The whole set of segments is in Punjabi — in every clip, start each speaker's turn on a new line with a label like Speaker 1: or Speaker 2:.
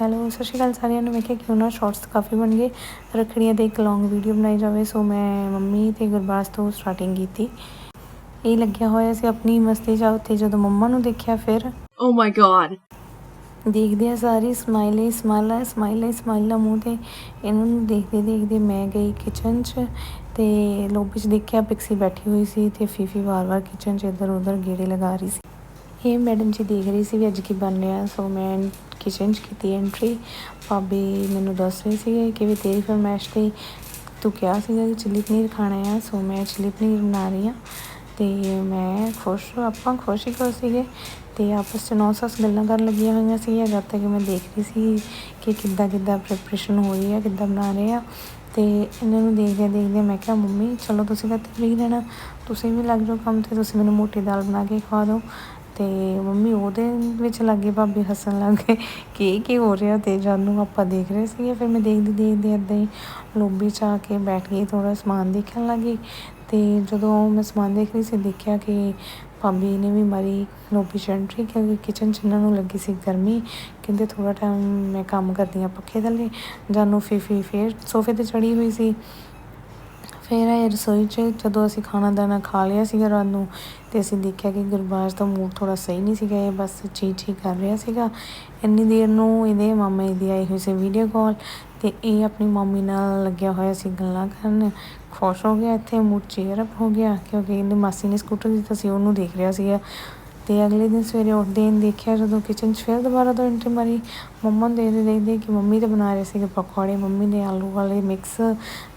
Speaker 1: ਹੈਲੋ ਸਤਿ ਸ਼੍ਰੀ ਅਕਾਲ ਸਾਰਿਆਂ ਨੂੰ। ਮੈਂ ਕਿਹਾ ਕਿਉਂ ਨਾ ਸ਼ਾਰਟਸ ਕਾਫੀ ਬਣ ਗਏ। ਰੱਖੜੀਆਂ ਤੇ ਇੱਕ ਲੌਂਗ ਵੀਡੀਓ ਬਣਾਈ ਜਾਵੇ। ਸੋ ਮੈਂ ਮੰਮੀ ਤੇ ਗੁਰਬਾਸ ਤੋਂ ਸਟਾਰਟਿੰਗ ਕੀਤੀ। ਇਹ ਲੱਗਿਆ ਹੋਇਆ ਸੀ ਆਪਣੀ ਮਸਤੀ ਚ। ਉੱਥੇ ਜਦੋਂ ਮੰਮਾ ਨੂੰ ਦੇਖਿਆ ਫਿਰ
Speaker 2: Oh my god.
Speaker 1: ਦੇਖਦੇ ਆ ਸਾਰੀ ਸਮਾਈਲ ਹੀ ਸਮਾਈਲ ਹੈ ਸਮਾਈਲ ਹੀ ਸਮਾਈਲ ਮੂੰਹ ਤੇ। ਇਹਨਾਂ ਨੂੰ ਦੇਖਦੇ ਦੇਖਦੇ ਮੈਂ ਗਈ ਕਿਚਨ 'ਚ ਤੇ ਲੋਬੀ 'ਚ ਦੇਖਿਆ ਪਿਕਸੀ ਬੈਠੀ ਹੋਈ ਸੀ ਤੇ ਫੀਫੀ ਵਾਰ-ਵਾਰ ਕਿਚਨ 'ਚ ਇੱਧਰ ਉੱਧਰ ਗੇੜੇ ਲਗਾ ਰਹੀ ਸੀ। ਇਹ ਮੈਡਮ ਜੀ ਦੇਖ ਰਹੀ ਸੀ ਵੀ ਅੱਜ ਕੀ ਬਣ ਰਿਹਾ, ਸੋ ਮੈਂ ਕਿਚਨ 'ਚ ਕੀਤੀ ਐਂਟਰੀ ਭਾਬੀ ਮੈਨੂੰ ਦੱਸ ਰਹੀ ਸੀ ਕਿ ਵੀ ਤੇਰੀ ਫਰਮਾਇਸ਼ ਤੇ ਤੂੰ ਕਿਹਾ ਸੀਗਾ ਕਿ ਚਿੱਲੀ ਪਨੀਰ ਖਾਣਾ ਆ, ਸੋ ਮੈਂ ਚਿੱਲੀ ਪਨੀਰ ਬਣਾ ਰਹੀ ਆ ਤੇ ਮੈਂ ਖੁਸ਼, ਆਪਾਂ ਖੁਸ਼ ਹੀ ਖੁਸ਼ ਸੀਗੇ ਤੇ ਆਪਸ ਚ ਨੌ ਸੱਸ ਗੱਲਾਂ ਕਰਨ ਲੱਗੀਆਂ ਹੋਈਆਂ ਸੀ ਜਦ ਤੱਕ ਮੈਂ ਦੇਖ ਰਹੀ ਸੀ ਕਿ ਕਿੱਦਾਂ ਕਿੱਦਾਂ ਪ੍ਰੈਪਰੇਸ਼ਨ ਹੋ ਰਹੀ ਆ, ਕਿੱਦਾਂ ਬਣਾ ਰਹੇ ਆ। ਤੇ ਇਹਨਾਂ ਨੂੰ ਦੇਖਦੇ ਦੇਖਦੇ ਮੈਂ ਕਿਹਾ, ਮੰਮੀ, ਚਲੋ ਤੁਸੀਂ ਤਾਂ ਫ੍ਰੀ ਰਹਿਣਾ ਤੁਸੀਂ ਵੀ ਲੱਗ ਜਾਓ ਕੰਮ ਤੇ, ਤੁਸੀਂ ਮੈਨੂੰ ਮੋਟੀ ਦਾਲ ਬਣਾ ਕੇ ਖਵਾ ਦਿਓ। ਤੇ ਮੰਮੀ ਉਹਦੇ ਵਿੱਚ ਲੱਗੇ ਭਾਬੀ ਹੱਸਣ ਲੱਗ ਗਏ ਕਿ ਇਹ ਕੀ ਹੋ ਰਿਹਾ ਤੇ ਜਾਨੂੰ ਆਪਾਂ ਦੇਖ ਰਹੇ ਸੀਗੇ, ਫਿਰ ਮੈਂ ਦੇਖਦੀ ਦੇਖਦੀ ਇੱਦਾਂ ਹੀ ਲੋਬੀ ਚ ਆ ਕੇ ਬੈਠ ਗਈ ਥੋੜਾ ਸਮਾਨ ਦੇਖਣ ਲੱਗੀ ਤੇ ਜਦੋਂ ਮੈਂ ਸਮਾਨ ਦੇਖ ਰਹੀ ਸੀ, ਦੇਖਿਆ ਕਿ ਭਾਬੀ ਨੇ ਵੀ ਮਾਰੀ ਲੋਬੀ ਚ ਐਂਟਰੀ ਕਿਉਂਕਿ ਕਿਚਨ ਚ ਇਹਨਾਂ ਨੂੰ ਲੱਗੀ ਸੀ ਗਰਮੀ, ਕਹਿੰਦੇ ਥੋੜਾ ਟਾਈਮ ਮੈਂ ਕੰਮ ਕਰਦੀ ਆ ਪੱਖੇ ਥੱਲੇ ਜਾਨੂੰ ਫੀਫੀ ਫੇਰ ਸੋਫੇ ਤੇ ਚੜੀ ਹੋਈ ਸੀ। ਫਿਰ ਇਹ ਰਸੋਈ 'ਚ ਜਦੋਂ ਅਸੀਂ ਖਾਣਾ ਦਾਣਾ ਖਾ ਲਿਆ ਸੀਗਾ ਰਾਤ ਨੂੰ, ਤੇ ਅਸੀਂ ਦੇਖਿਆ ਕਿ ਗੁਰਬਾਜ ਦਾ ਮੂਡ ਥੋੜਾ ਸਹੀ ਨਹੀਂ ਸੀਗਾ, ਇਹ ਬਸ ਚੀ ਚੀ ਕਰ ਰਿਹਾ ਸੀਗਾ। ਇੰਨੀ ਦੇਰ ਨੂੰ ਇਹਦੇ ਮਾਮਾ ਜੀ ਦੀ ਆਈ ਹੋਈ ਸੀ ਵੀਡੀਓ ਕਾਲ ਤੇ ਇਹ ਆਪਣੀ ਮੰਮੀ ਨਾਲ ਲੱਗਿਆ ਹੋਇਆ ਸੀ ਗੱਲਾਂ ਕਰਨ। ਖੁਸ਼ ਹੋ ਗਿਆ ਇੱਥੇ ਮੂਡ ਚੇਅਰ ਅਪ ਹੋ ਗਿਆ, ਕਿਉਂਕਿ ਇਹਦੀ ਮਾਸੀ ਨੇ ਸਕੂਟਰ ਦਿੱਤਾ ਸੀ, ਉਹਨੂੰ ਦੇਖ ਰਿਹਾ ਸੀਗਾ। ਤੇ ਅਗਲੇ ਦਿਨ ਸਵੇਰੇ ਉੱਠਦੇ ਨੇ ਦੇਖਿਆ, ਜਦੋਂ ਕਿਚਨ 'ਚ ਫਿਰ ਦੁਬਾਰਾ ਤੋਂ ਐਂਟਰੀ ਮਾਰੀ। ਮੰਮਾ ਨੂੰ ਦੇਖਦੇ ਦੇਖਦੇ ਕਿ ਮੰਮੀ ਤਾਂ ਬਣਾ ਰਹੇ ਸੀਗੇ ਪਕੌੜੇ, ਮੰਮੀ ਨੇ ਆਲੂ ਵਾਲੇ ਮਿਕਸ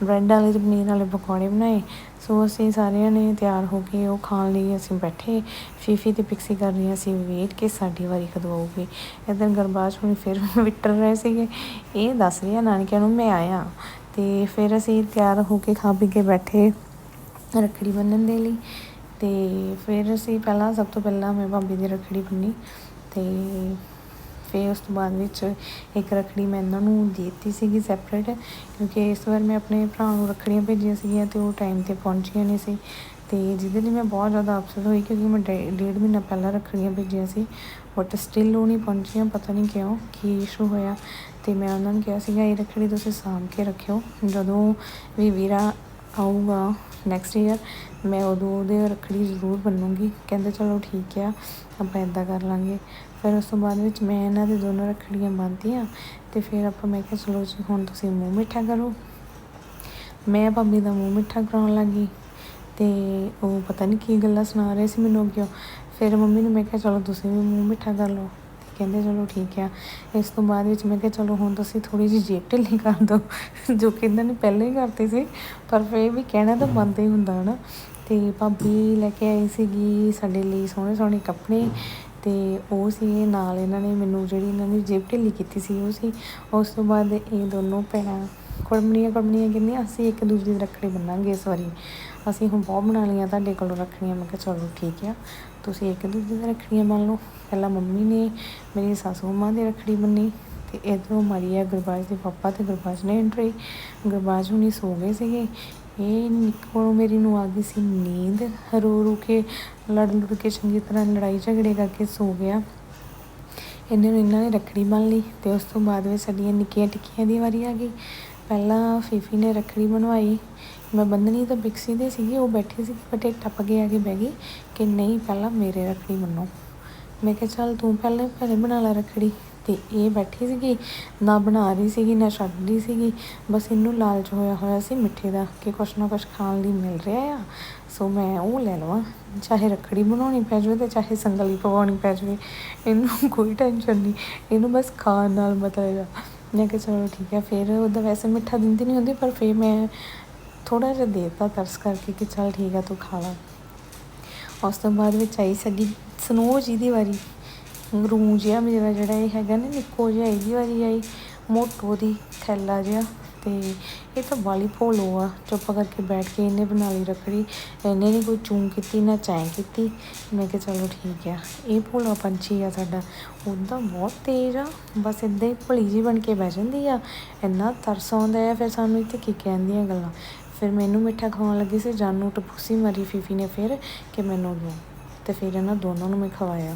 Speaker 1: ਬ੍ਰੈਡ ਵਾਲੇ ਤੇ ਪਨੀਰ ਵਾਲੇ ਪਕੌੜੇ ਬਣਾਏ। ਸੋ ਅਸੀਂ ਸਾਰਿਆਂ ਨੇ ਤਿਆਰ ਹੋ ਕੇ ਉਹ ਖਾਣ ਲਈ ਅਸੀਂ ਬੈਠੇ। ਫੀਫੀ ਤੇ ਪਿਕਸੀ ਕਰ ਰਹੀਆਂ ਸੀ ਵੇਟ ਕਿ ਸਾਡੀ ਵਾਰੀ ਕਦੋਂ ਆਊਗੀ। ਇਧਰ ਗਰਬਾਜ ਹੁਣ ਫਿਰ ਵਿਟਰ ਰਹੇ ਸੀਗੇ। ਇਹ ਦੱਸ ਰਿਹਾ ਨਾਨਕਿਆਂ ਨੂੰ, ਮੈਂ ਆਇਆ। ਤੇ ਫਿਰ ਅਸੀਂ ਤਿਆਰ ਹੋ ਕੇ ਖਾ ਪੀ ਕੇ ਬੈਠੇ ਰੱਖੜੀ ਬੰਨਣ ਦੇ ਲਈ। ਤੇ ਫਿਰ ਅਸੀਂ ਪਹਿਲਾਂ ਸਭ ਤੋਂ ਪਹਿਲਾਂ ਮੈਂ ਭਾਬੀ ਦੀ ਰੱਖੜੀ ਬੰਨੀ ਤੇ ਫਿਰ ਉਸ ਤੋਂ ਬਾਅਦ ਵਿੱਚ ਇੱਕ ਰੱਖੜੀ ਮੈਂ ਇਹਨਾਂ ਨੂੰ ਦੇ ਦਿੱਤੀ ਸੀਗੀ ਸੈਪਰੇਟ ਕਿਉਂਕਿ ਇਸ ਵਾਰ ਮੈਂ ਆਪਣੇ ਭਰਾ ਨੂੰ ਰੱਖੜੀਆਂ ਭੇਜੀਆਂ ਸੀਗੀਆਂ ਤੇ ਉਹ ਟਾਈਮ ਤੇ ਪਹੁੰਚੀਆਂ ਨਹੀਂ ਸੀ। ਤੇ ਜਿਹਦੇ ਲਈ ਮੈਂ ਬਹੁਤ ਜ਼ਿਆਦਾ ਅਫਸੋਸ ਹੋਈ ਕਿਉਂਕਿ ਮੈਂ ਡੇ- ਡੇਢ ਮਹੀਨਾ ਪਹਿਲਾਂ ਰੱਖੜੀਆਂ ਭੇਜੀਆਂ ਸੀ ਬਟ ਸਟਿਲ ਉਹ ਨਹੀਂ ਪਹੁੰਚੀਆਂ, ਪਤਾ ਨਹੀਂ ਕਿਉਂ, ਕੀ ਇਸ਼ੂ ਹੋਇਆ। ਤੇ ਮੈਂ ਉਹਨਾਂ ਨੂੰ ਕਿਹਾ ਸੀਗਾ, ਇਹ ਰੱਖੜੀ ਤੁਸੀਂ ਸਾਂਭ ਕੇ ਰੱਖਿਓ। ਜਦੋਂ ਵੀ ਵੀਰਾ ਆਊਗਾ ਨੈਕਸਟ ਈਅਰ ਮੈਂ ਉਦੋਂ ਉਹਦੇ ਰੱਖੜੀ ਜ਼ਰੂਰ ਬੰਨੂੰਗੀ। ਕਹਿੰਦੇ ਚਲੋ ਠੀਕ ਆ, ਆਪਾਂ ਇਦਾਂ ਕਰ ਲਾਂਗੇ। ਫਿਰ ਉਸ ਤੋਂ ਬਾਅਦ ਵਿੱਚ ਮੈਂ ਇਹਨਾਂ ਦੇ ਦੋਨੋਂ ਰੱਖੜੀਆਂ ਬੰਨ੍ਹਤੀਆਂ ਤੇ ਫਿਰ ਆਪਾਂ ਮੈਂ ਕਿਹਾ ਚਲੋ ਜੀ, ਹੁਣ ਤੁਸੀਂ ਮੂੰਹ ਮਿੱਠਾ ਕਰੋ। ਮੈਂ ਭਾਬੀ ਦਾ ਮੂੰਹ ਮਿੱਠਾ ਕਰਾਉਣ ਲੱਗੀ ਤੇ ਉਹ ਪਤਾ ਨਹੀਂ ਕੀ ਗੱਲਾਂ ਸੁਣਾ ਰਹੇ ਸੀ ਮੈਨੂੰ ਅੱਗੇ ਫਿਰ ਮੰਮੀ ਨੂੰ ਮੈਂ ਕਿਹਾ ਚਲੋ ਤੁਸੀਂ ਵੀ ਮੂੰਹ ਮਿੱਠਾ ਕਰ ਲਓ। ਕਹਿੰਦੇ ਚਲੋ ਠੀਕ ਆ। ਇਸ ਤੋਂ ਬਾਅਦ ਵਿੱਚ ਮੈਂ ਕਿਹਾ, ਚਲੋ ਹੁਣ ਤੁਸੀਂ ਥੋੜੀ ਜਿਹੀ ਜੇਬ ਢਿੱਲੀ ਕਰ ਦਿਓ, ਜੋ ਕਿ ਇਹਨਾਂ ਨੇ ਪਹਿਲਾਂ ਹੀ ਕਰਤੀ ਸੀ। ਪਰ ਫਿਰ ਵੀ ਕਹਿਣਾ ਤਾਂ ਬੰਦ ਹੀ ਹੁੰਦਾ ਨਾ ਤੇ ਭਾਬੀ ਲੈ ਕੇ ਆਈ ਸੀਗੀ ਸਾਡੇ ਲਈ ਸੋਹਣੇ ਸੋਹਣੇ ਕੱਪੜੇ ਤੇ ਉਹ ਸੀ, ਨਾਲ ਇਹਨਾਂ ਨੇ ਮੈਨੂੰ ਜਿਹੜੀ ਇਹਨਾਂ ਨੇ ਜੇਬ ਢਿੱਲੀ ਕੀਤੀ ਸੀ, ਉਹ ਸੀ। ਉਸ ਤੋਂ ਬਾਅਦ ਇਹ ਦੋਨੋਂ ਭੈਣਾਂ ਕੁੜਮਣੀਆਂ ਕੁੜਮਣੀਆਂ ਕਹਿੰਦੀਆਂ, ਅਸੀਂ ਇੱਕ ਦੂਜੇ ਦੀ ਰੱਖੜੀ ਬੰਨਾਂਗੇ ਇਸ ਵਾਰੀ। ਅਸੀਂ ਹੁਣ ਬਹੁਤ ਬਣਾ ਲਈਆਂ, ਤੁਹਾਡੇ ਕੋਲੋਂ ਰੱਖੜੀਆਂ। ਮੈਂ ਕਿਹਾ, ਚਲੋ ਠੀਕ ਆ। ਤੁਸੀਂ ਇੱਕ ਦੂਜੇ ਦੀ ਰੱਖੜੀਆਂ ਮੰਨ ਲਓ। ਪਹਿਲਾਂ ਮੰਮੀ ਨੇ ਮੇਰੀ ਸਾਸੂ ਮਾਂ ਦੀ ਰੱਖੜੀ ਬੰਨੀ ਤੇ ਇਧਰੋਂ ਮਰੀਆ ਗੁਰਬਾਜ ਦੇ ਪਾਪਾ ਤੇ ਗੁਰਬਾਜ ਨੇ ਐਂਟਰੀ ਗੁਰਬਾਜ ਹੁਣੀ ਸੋ ਗਏ ਸੀਗੇ। ਇਹ ਨਿੱਕੋ ਮੇਰੀ ਨੂੰ ਆ ਗਈ ਸੀ, ਨੀਂਦ ਰੋ ਰੋ ਕੇ, ਲੜ ਲੜ ਕੇ ਚੰਗੀ ਤਰ੍ਹਾਂ ਲੜਾਈ ਝਗੜੇ ਕਰਕੇ ਸੋ ਗਿਆ। ਇਹਨਾਂ ਨੂੰ ਇਹਨਾਂ ਨੇ ਰੱਖੜੀ ਬੰਨ ਲਈ ਤੇ ਉਸ ਤੋਂ ਬਾਅਦ ਵਿੱਚ ਸਾਡੀਆਂ ਨਿੱਕੀਆਂ ਟਿੱਕੀਆਂ ਦੀ ਵਾਰੀ ਆ ਗਈ। ਪਹਿਲਾਂ ਫੀਫੀ ਨੇ ਰੱਖੜੀ ਬਣਵਾਈ। ਮੈਂ ਬੰਨਣੀ ਤਾਂ ਬਿਕਸੀ ਦੇ ਸੀਗੀ, ਉਹ ਬੈਠੀ ਸੀ ਬਟ ਇਹ ਟੱਪ ਕੇ ਆ ਕੇ ਬਹਿ ਗਈ ਕਿ ਨਹੀਂ, ਪਹਿਲਾਂ ਮੇਰੇ ਰੱਖੜੀ ਮੰਨੋ ਮੈਂ ਕਿਹਾ, ਚੱਲ ਤੂੰ ਪਹਿਲੇ ਘਰੇ ਬਣਾ ਲੈ ਰੱਖੜੀ। ਤੇ ਇਹ ਬੈਠੀ ਸੀਗੀ, ਨਾ ਬਣਾ ਰਹੀ ਸੀਗੀ, ਨਾ ਛੱਡ ਰਹੀ ਸੀਗੀ। ਬਸ ਇਹਨੂੰ ਲਾਲਚ ਹੋਇਆ ਹੋਇਆ ਸੀ ਮਿੱਠੇ ਦਾ ਕਿ ਕੁਛ ਨਾ ਕੁਛ ਖਾਣ ਲਈ ਮਿਲ ਰਿਹਾ ਆ। ਸੋ ਮੈਂ ਉਹ ਲੈ ਲਵਾਂ। ਚਾਹੇ ਰੱਖੜੀ ਬਣਾਉਣੀ ਪੈ ਜਾਵੇ ਤੇ ਚਾਹੇ ਸੰਗਲੀ ਪਵਾਉਣੀ ਪੈ ਜਾਵੇ। ਇਹਨੂੰ ਕੋਈ ਟੈਨਸ਼ਨ ਨਹੀਂ। ਇਹਨੂੰ ਬਸ ਖਾਣ ਨਾਲ ਮਤਲਬ ਆ। ਮੈਂ ਕਿਹਾ ਚਲੋ ਠੀਕ ਹੈ, ਫਿਰ ਉਹਦਾ ਵੈਸੇ ਮਿੱਠਾ ਦਿੰਦੀ ਨਹੀਂ ਹੁੰਦੀ, ਪਰ ਫਿਰ ਮੈਂ ਥੋੜਾ ਜਿਹਾ ਦੇਤਾ ਤਰਸ ਕਰਕੇ ਕਿ ਚੱਲ ਠੀਕ ਆ, ਤੂੰ ਖਾ ਲਾ। ਉਸ ਤੋਂ ਬਾਅਦ ਵਿੱਚ ਆਈ ਸਾਡੀ ਸਨੋ ਜੀ ਦੀ ਵਾਰੀ। ਰੂੰ ਜਿਹਾ ਮੇਰਾ ਜਿਹੜਾ ਇਹ ਹੈਗਾ ਨਾ, ਨਿੱਕੋ ਜਿਹਾ ਇਹਦੀ ਵਾਰੀ ਆਈ, ਮੋਟੋ ਦੀ, ਥੈਲਾ ਜਿਹਾ। ਤੇ ਇਹ ਤਾਂ ਵਾਲੀ ਭੋਲੋ ਆ। ਚੁੱਪ ਕਰਕੇ ਬੈਠ ਕੇ ਇਹਨੇ ਬਣਾ ਲਈ ਰੱਖੜੀ। ਇਹਨੇ ਨਹੀਂ ਕੋਈ ਚੂੰ ਕੀਤੀ, ਨਾ ਚਾਂ ਕੀਤੀ। ਮੈਂ ਕਿਹਾ ਚਲੋ ਠੀਕ ਆ। ਇਹ ਭੋਲਾ ਪੰਛੀ ਆ ਸਾਡਾ। ਉਹਦਾ ਬਹੁਤ ਤੇਜ਼ ਆ। ਬਸ ਇਦਾਂ ਹੀ ਭਲੀ ਜੀ ਬਣ ਕੇ ਬਹਿ ਜਾਂਦੀ ਆ। ਇੰਨਾ ਤਰਸ ਆਉਂਦਾ ਆ, ਫਿਰ ਸਾਨੂੰ ਇੱਥੇ ਕੀ ਕਹਿੰਦੀਆਂ ਗੱਲਾਂ। ਫਿਰ ਮੈਨੂੰ ਮਿੱਠਾ ਖਵਾਉਣ ਲੱਗੀ ਸੀ, ਜਾਨੂ ਟਪੂਸੀ ਮਰੀ ਫੀਫੀ ਨੇ ਫਿਰ ਕਿ ਮੈਨੂੰ ਦੋ। ਤੇ ਫਿਰ ਇਹਨਾਂ ਦੋਨਾਂ ਨੂੰ ਮੈਂ ਖਵਾਇਆ।